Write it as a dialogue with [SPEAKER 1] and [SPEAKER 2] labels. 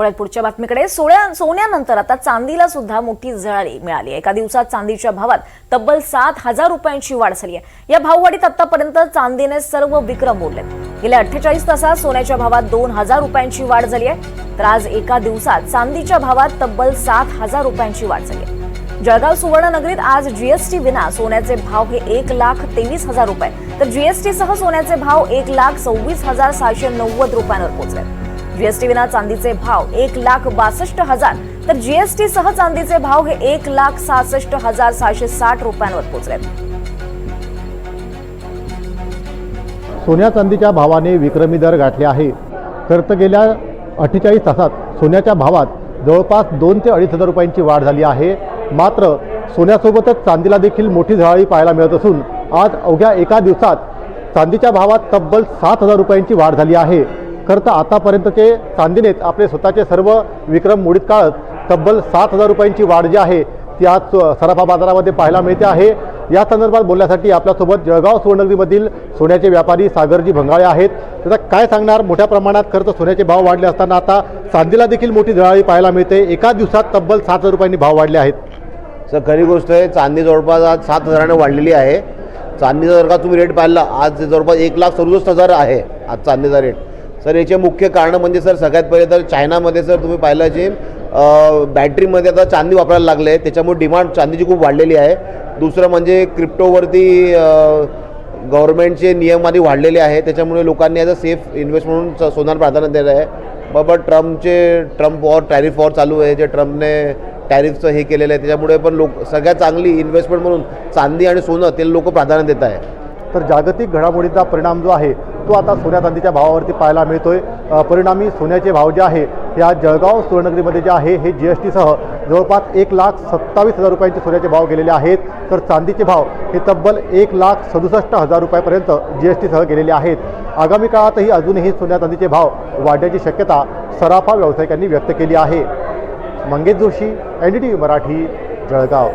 [SPEAKER 1] वळत पुढच्या बातमीकडे सोळ्या सोन्यानंतर आता चांदीला सुद्धा मोठी झळाळी मिळाली आहे. एका दिवसात चांदीच्या भावात तब्बल सात हजार रुपयांची वाढ झाली आहे. या भाववाढीत आतापर्यंत चांदीने सर्व विक्रम मोडलेत. गेल्या अठ्ठेचाळीस तासात सोन्याच्या भावात दोन हजार रुपयांची वाढ झाली आहे. तर आज एका दिवसात चांदीच्या भावात तब्बल सात हजार रुपयांची वाढ झाली आहे. जळगाव सुवर्णनगरीत आज जीएसटी विना सोन्याचे भाव हे एक लाख तेवीस हजार रुपये. तर जीएसटी सह सोन्याचे भाव एक लाख सव्वीस हजार सहाशे नव्वद रुपयांवर पोहोचले. जीएसटी विना चांदीचे भाव एक लाख बासष्ट हजार. तर जीएसटी सह चांदीचे भाव हे एक लाख सहासष्ट हजार सहाशे साठ रुपयांवर पोहोचले
[SPEAKER 2] सोन्या चांदीच्या भावाने विक्रमी दर गाठले आहे. तर गेल्या अठ्ठेचाळीस तासात सोन्याच्या भावात जवळपास दोन ते अडीच हजार रुपयांची वाढ झाली आहे. मात्र सोन्यासोबतच चांदीला देखील मोठी झळाळी पाहायला मिळत असून आज अवघ्या एका दिवसात चांदीच्या भावात तब्बल सात हजार रुपयांची वाढ झाली आहे. खरं तर आतापर्यंतचे चांदीनेच आपले स्वतःचे सर्व विक्रम मोडीत काढत तब्बल सात हजार रुपयांची वाढ जी आहे ती आज सराफा बाजारामध्ये पाहायला मिळते आहे. या संदर्भात बोलण्यासाठी आपल्यासोबत जळगाव सुवर्णनगरीमधील सोन्याचे व्यापारी सागरजी भंगाळे आहेत. त्याचा काय सांगणार? मोठ्या प्रमाणात खरं तर सोन्याचे भाव वाढले असताना आता चांदीला देखील मोठी जळाळी पाहायला मिळते. एका दिवसात तब्बल सात हजार रुपयांनी भाव वाढले आहेत.
[SPEAKER 3] सर खरी गोष्ट आहे चांदी जवळपास आज सात हजाराने वाढलेली आहे. चांदीचा जर का तुम्ही रेट पाहिला आज जवळपास एक लाख सदुसष्ट हजार आहे आज चांदीचा रेट सर याचे मुख्य कारणं म्हणजे सर सगळ्यात पहिले तर चायनामध्ये सर तुम्ही पाहिलं जे बॅटरीमध्ये आता चांदी वापरायला लागले त्याच्यामुळे डिमांड चांदीची खूप वाढलेली आहे. दुसरं म्हणजे क्रिप्टोवरती गव्हर्नमेंटचे नियम आधी वाढलेले आहे त्याच्यामुळे लोकांनी ॲज अ सेफ इन्व्हेस्ट म्हणून स- सोन्याला प्राधान्य दिलं आहे. बाबा ट्रम्पचे ट्रम्प वॉर टॅरिफ वॉर चालू आहे जे ट्रम्पने टॅरिफचं हे केलेलं आहे त्याच्यामुळे पण लोक सगळ्यात चांगली इन्व्हेस्टमेंट म्हणून चांदी आणि सोनं ते लोक प्राधान्य देत आहे
[SPEAKER 2] तर जागतिक घडामोडीचा परिणाम जो आहे तो आता सोन्या चांदीच्या भावावरती पाहायला मिळतोय. परिणामी सोन्याचे भाव जे आहे हे आज जळगाव सुवर्णनगरीमध्ये जे आहे हे जी एस टीसह जवळपास एक लाख सत्तावीस हजार रुपयांचे सोन्याचे भाव गेलेले आहेत. तर चांदीचे भाव हे तब्बल एक लाख सदुसष्ट हजार रुपयापर्यंत जी एस टीसह गेलेले आहेत. आगामी काळातही अजूनही सोन्या चांदीचे भाव वाढण्याची शक्यता सराफा व्यावसायिकांनी व्यक्त केली आहे. Mangesh Joshi N D T V Marathi Jalgaon.